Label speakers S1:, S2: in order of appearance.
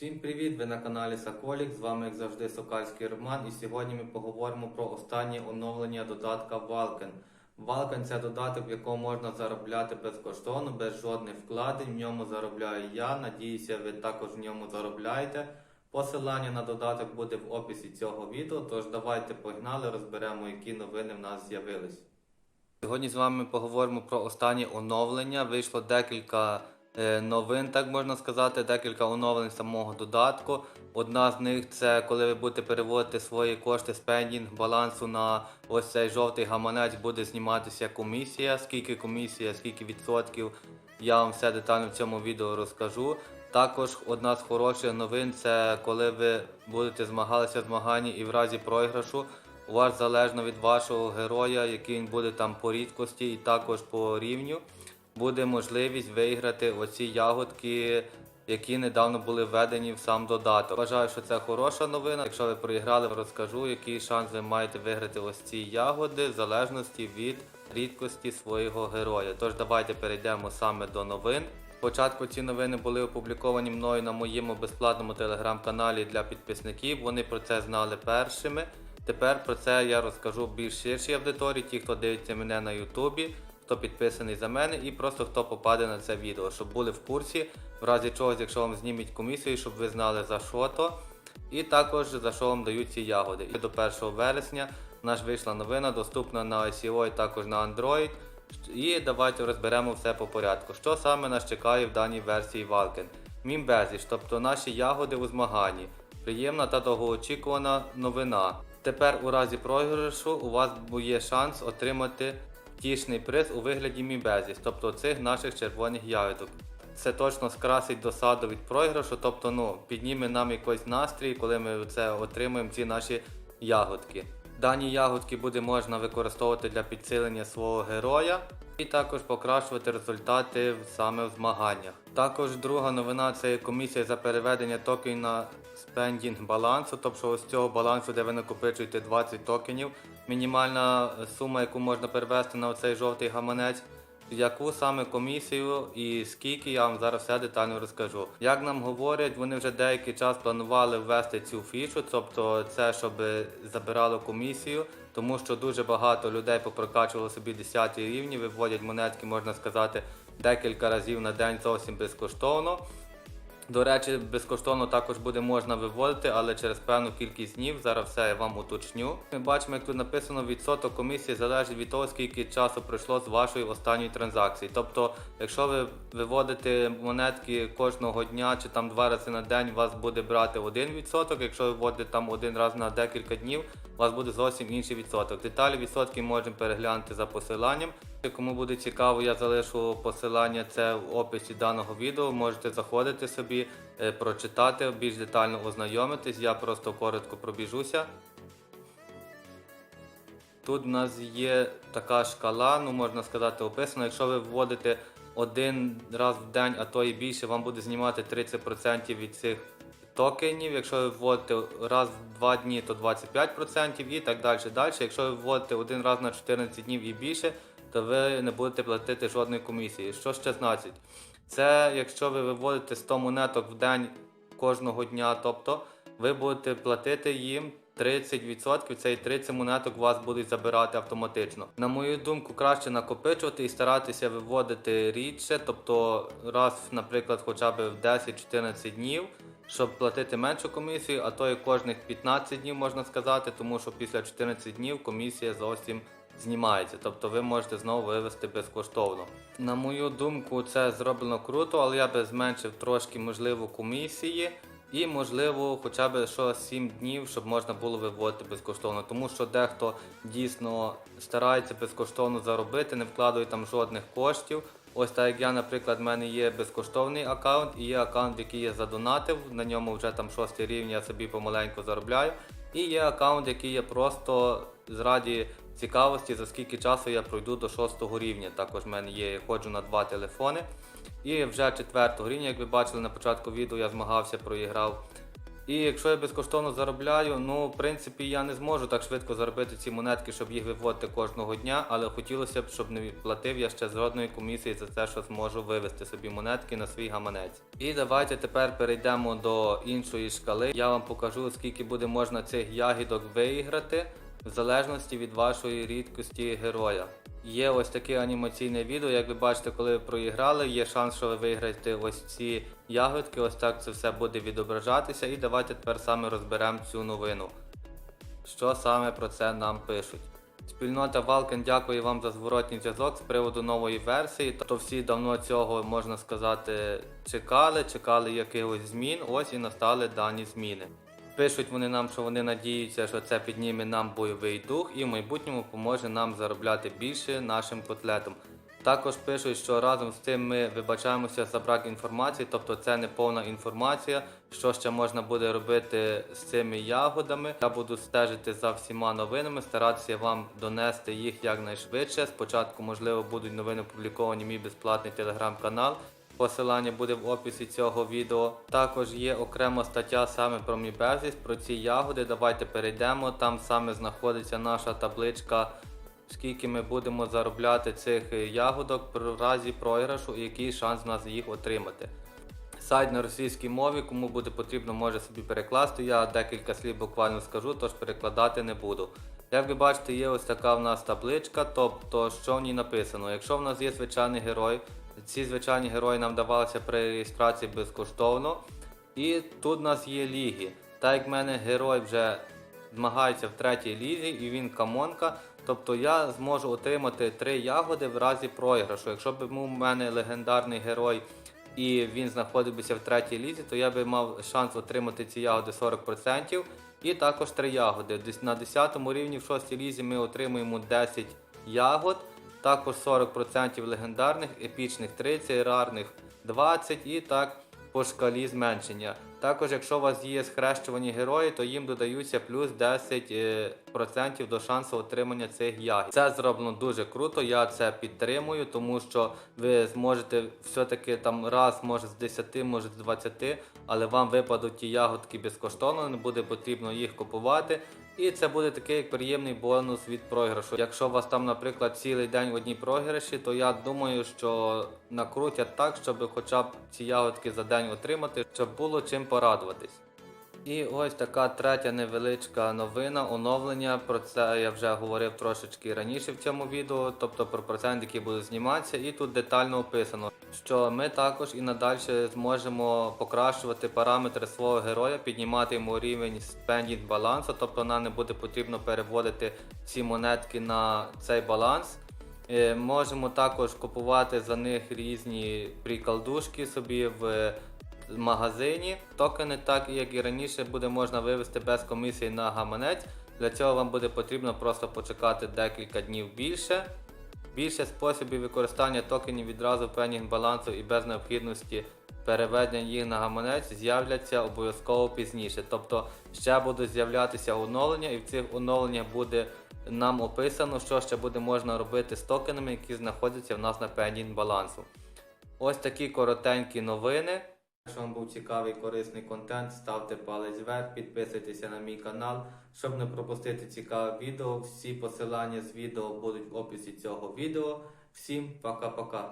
S1: Всім привіт! Ви на каналі Соколік. З вами, як завжди, Сокальський Роман. І сьогодні ми поговоримо про останнє оновлення додатка Valken. Valken – це додаток, в якому можна заробляти безкоштовно, без жодних вкладень. В ньому заробляю я. Надіюся, ви також в ньому заробляєте. Посилання на додаток буде в описі цього відео. Тож давайте погнали, розберемо, які новини в нас з'явились. Сьогодні з вами поговоримо про останнє оновлення. Вийшло декілька новин, так можна сказати, декілька оновлень самого додатку. Одна з них це коли ви будете переводити свої кошти спендінг балансу на ось цей жовтий гаманець, буде зніматися комісія. Скільки комісія, скільки відсотків. Я вам все детально в цьому відео розкажу. Також одна з хороших новин це коли ви будете змагалися в змаганні і в разі програшу у вас залежно від вашого героя, який він буде там по рідкості і також по рівню, буде можливість виграти оці ягодки, які недавно були введені в сам додаток. Вважаю, що це хороша новина. Якщо ви проіграли, розкажу, який шанс ви маєте виграти ось ці ягоди в залежності від рідкості свого героя. Тож давайте перейдемо саме до новин. Спочатку ці новини були опубліковані мною на моєму безплатному телеграм-каналі для підписників. Вони про це знали першими. Тепер про це я розкажу більш ширшій аудиторії, ті, хто дивиться мене на Ютубі, хто підписаний за мене, і просто хто попаде на це відео, щоб були в курсі, в разі чогось, якщо вам знімуть комісію, щоб ви знали за що то. І також за що вам дають ці ягоди. І до 1 вересня в нас вийшла новина, доступна на ICO і також на Android. І давайте розберемо все по порядку. Що саме нас чекає в даній версії Valken? Мімбезіч, тобто наші ягоди у змаганні. Приємна та довгоочікувана новина. Тепер у разі програшу у вас є шанс отримати тішний приз у вигляді мібезіс, тобто цих наших червоних ягодок. Це точно скрасить досаду від програшу, тобто ну, підніме нам якийсь настрій, коли ми це отримуємо ці наші ягодки. Дані ягодки буде можна використовувати для підсилення свого героя і також покращувати результати саме в змаганнях. Також друга новина це комісія за переведення токена на спендінг балансу, тобто з цього балансу, де ви накопичуєте 20 токенів, мінімальна сума, яку можна перевести на цей жовтий гаманець. Яку саме комісію і скільки я вам зараз все детально розкажу. Як нам говорять, вони вже деякий час планували ввести цю фішу, тобто це щоб забирало комісію, тому що дуже багато людей попрокачувало собі 10 рівні, виводять монетки, можна сказати, декілька разів на день зовсім безкоштовно. До речі, безкоштовно також буде можна виводити, але через певну кількість днів. Зараз все я вам уточню. Ми бачимо, як тут написано, відсоток комісії залежить від того, скільки часу пройшло з вашої останньої транзакції. Тобто, якщо ви виводите монетки кожного дня чи там два рази на день, вас буде брати 1%. Якщо ви вводите там один раз на декілька днів, у вас буде зовсім інший відсоток. Деталі відсотків можемо переглянути за посиланням. Кому буде цікаво, я залишу посилання це в описі даного відео. Можете заходити собі, е, прочитати, більш детально ознайомитись. Я просто коротко пробіжуся. Тут в нас є така шкала, ну можна сказати, описана. Якщо ви вводите один раз в день, а то і більше, вам буде знімати 30% від цих токенів. Якщо ви вводите раз в 2 дні, то 25% і так далі. далі. Якщо ви вводите один раз на 14 днів і більше, то ви не будете платити жодної комісії. Що ще значить? Це якщо ви виводите 100 монеток в день кожного дня, тобто ви будете платити їм 30%, цей 30 монеток вас будуть забирати автоматично. На мою думку, краще накопичувати і старатися виводити рідше, тобто раз, наприклад, хоча б в 10-14 днів, щоб платити меншу комісію, а то і кожних 15 днів можна сказати, тому що після 14 днів комісія зовсім знімається, тобто ви можете знову вивести безкоштовно. На мою думку, це зроблено круто, але я би зменшив трошки можливо комісії. І можливо, хоча б що 7 днів, щоб можна було виводити безкоштовно, тому що дехто дійсно старається безкоштовно заробити, не вкладує там жодних коштів. Ось так як я, наприклад, в мене є безкоштовний аккаунт і є аккаунт, який я задонатив. На ньому вже там шостий рівень, я собі помаленьку заробляю. І є аккаунт, який я просто зраді цікавості, за скільки часу я пройду до шостого рівня. Також в мене є, я ходжу на два телефони. І вже четвертого рівня, як ви бачили на початку відео, я змагався, проіграв. І якщо я безкоштовно заробляю, ну в принципі я не зможу так швидко заробити ці монетки, щоб їх виводити кожного дня, але хотілося б, щоб не платив я ще жодної комісії за те, що зможу вивести собі монетки на свій гаманець. І давайте тепер перейдемо до іншої шкали. Я вам покажу, скільки буде можна цих ягідок виграти в залежності від вашої рідкості героя. Є ось таке анімаційне відео, як ви бачите, коли ви проіграли, є шанс, що ви виграєте ось ці ягодки, ось так це все буде відображатися. І давайте тепер саме розберемо цю новину. Що саме про це нам пишуть? Спільнота Valken дякує вам за зворотній зв'язок з приводу нової версії. Тобто всі давно цього можна сказати чекали, чекали якихось змін. Ось і настали дані зміни. Пишуть вони нам, що вони надіються, що це підніме нам бойовий дух і в майбутньому поможе нам заробляти більше нашим котлетам. Також пишуть, що разом з цим ми вибачаємося за брак інформації, тобто це не повна інформація, що ще можна буде робити з цими ягодами. Я буду стежити за всіма новинами, старатися вам донести їх якнайшвидше. Спочатку, можливо, будуть новини опубліковані мій безплатний телеграм-канал. Посилання буде в описі цього відео. Також є окрема стаття саме про мій безвість, про ці ягоди. Давайте перейдемо. Там саме знаходиться наша табличка, скільки ми будемо заробляти цих ягодок при разі програшу і який шанс у нас їх отримати. Сайт на російській мові, кому буде потрібно, може собі перекласти. Я декілька слів буквально скажу, тож перекладати не буду. Як ви бачите, є ось така в нас табличка, тобто що в ній написано. Якщо в нас є звичайний герой, ці звичайні герої нам давалися при реєстрації безкоштовно. І тут у нас є ліги. Так як в мене герой вже змагається в третій лізі і він камонка, тобто я зможу отримати три ягоди в разі програшу. Якщо б у мене легендарний герой і він знаходився в третій лізі, то я би мав шанс отримати ці ягоди 40%. І також три ягоди. На 10 рівні в 6 лізі ми отримуємо 10 ягод. Також 40% легендарних, епічних 30, рарних 20 і так по шкалі зменшення. Також, якщо у вас є схрещувані герої, то їм додаються плюс 10% до шансу отримання цих ягід. Це зроблено дуже круто, я це підтримую, тому що ви зможете все-таки там раз, може з 10, може з 20, але вам випадуть ті ягодки безкоштовно, не буде потрібно їх купувати. І це буде такий приємний бонус від програшу. Якщо у вас там, наприклад, цілий день одні програші, то я думаю, що накрутять так, щоб хоча б ці ягодки за день отримати, щоб було чим порадуватись. І ось така третя невеличка новина, оновлення. Про це я вже говорив трошечки раніше в цьому відео, тобто про процент, який буде зніматися, і тут детально описано, що ми також і надалі зможемо покращувати параметри свого героя, піднімати йому рівень спендінг балансу, тобто нам не буде потрібно переводити ці монетки на цей баланс. Е, Можемо також купувати за них різні приколдушки собі в магазині. Токени, так як і раніше, буде можна вивести без комісії на гаманець. Для цього вам буде потрібно просто почекати декілька днів більше. Більше способів використання токенів відразу в пенінг балансу і без необхідності переведення їх на гаманець з'являться обов'язково пізніше. Тобто ще будуть з'являтися оновлення, і в цих оновленнях буде нам описано, що ще буде можна робити з токенами, які знаходяться в нас на пенінг балансу. Ось такі коротенькі новини. Якщо вам був цікавий корисний контент, ставте палець вверх, підписуйтеся на мій канал, щоб не пропустити цікаве відео. Всі посилання з відео будуть в описі цього відео. Всім пока-пока.